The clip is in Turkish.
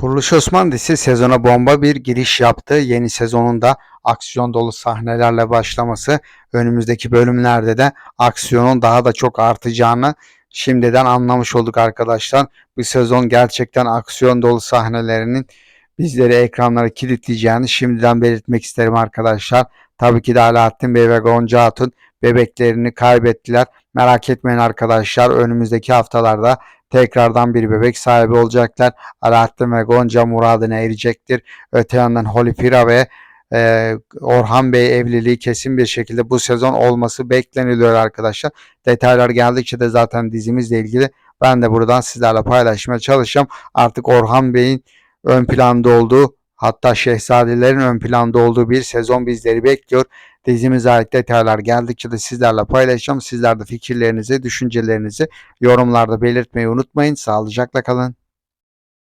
Kuruluş Osman dizisi sezona bomba bir giriş yaptı. Yeni sezonunda aksiyon dolu sahnelerle başlaması önümüzdeki bölümlerde de aksiyonun daha da çok artacağını şimdiden anlamış olduk arkadaşlar. Bu sezon gerçekten aksiyon dolu sahnelerinin bizleri ekranlara kilitleyeceğini şimdiden belirtmek isterim arkadaşlar. Tabii ki de Alaaddin Bey ve Gonca Hatun bebeklerini kaybettiler. Merak etmeyin arkadaşlar önümüzdeki haftalarda tekrardan bir bebek sahibi olacaklar. Alaaddin ve Gonca muradına erecektir. Öte yandan Holipira ve e, Orhan Bey evliliği kesin bir şekilde bu sezon olması bekleniliyor arkadaşlar. Detaylar geldikçe de zaten dizimizle ilgili ben de buradan sizlerle paylaşmaya çalışacağım. Artık Orhan Bey'in ön planda olduğu hatta şehzadelerin ön planda olduğu bir sezon bizleri bekliyor. Dizimize ait detaylar geldikçe de sizlerle paylaşacağım. Sizler de fikirlerinizi, düşüncelerinizi yorumlarda belirtmeyi unutmayın. Sağlıcakla kalın.